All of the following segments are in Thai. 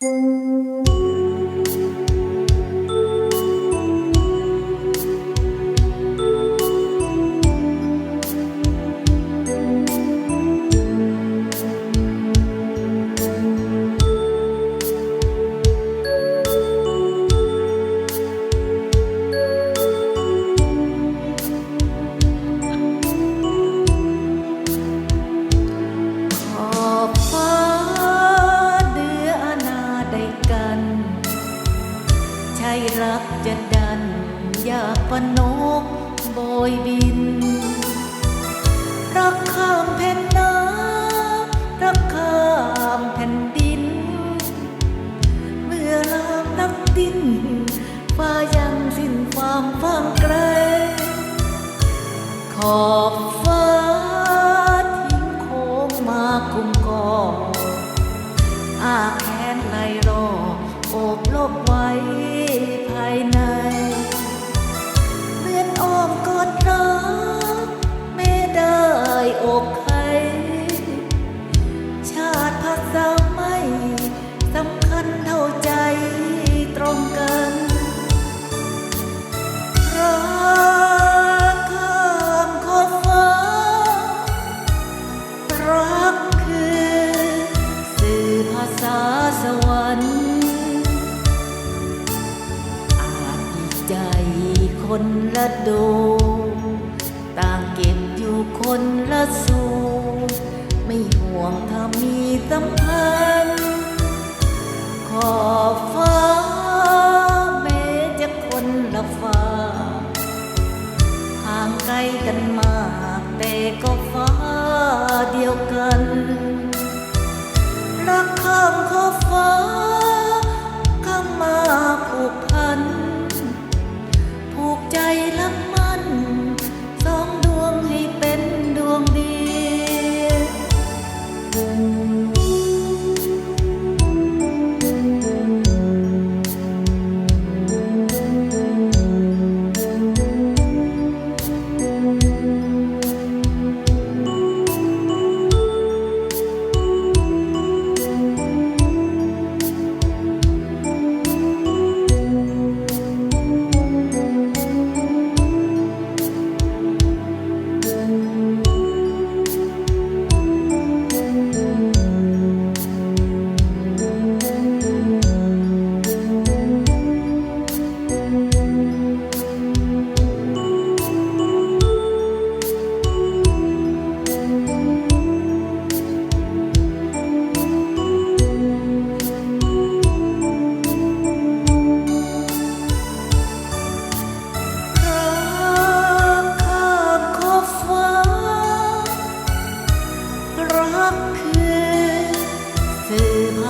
ข รักจะดัน อยากปนกโบยบิน รักข้ามแผ่นน้ำรักข้ามแผ่นดิน เมื่อลามนักดินฟ้ายังสิ้นความฟังไกลขอบ ภา ใจคนละโดต่างเก็บอยู่คนละสูไม่ห่วงถ้ามีสัมพันธ์ขอบฟ้าแม้จะคนละฟ้าห่างไกลกันมากแต่ก็ฟ้าเดียวกันรักข้ามขอบฟ้า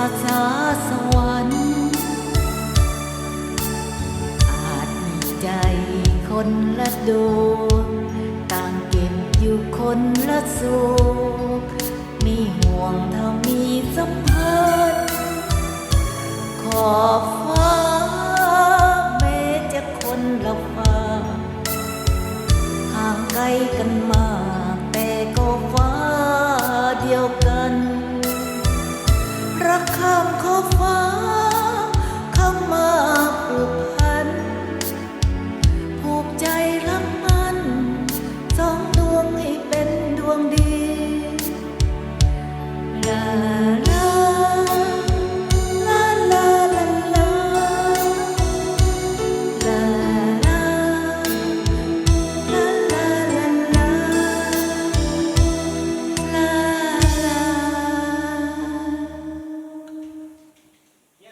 าษาสวรรค์ อาจมีใจคนละดวงต่างเก็บอยู่คนละสุขมีห่วงเท่ามีสัมพันธ์ขอบฟ้าแม้จะคนละฟ้าห่างไกลกันมา รักข้ามขอบฟ้า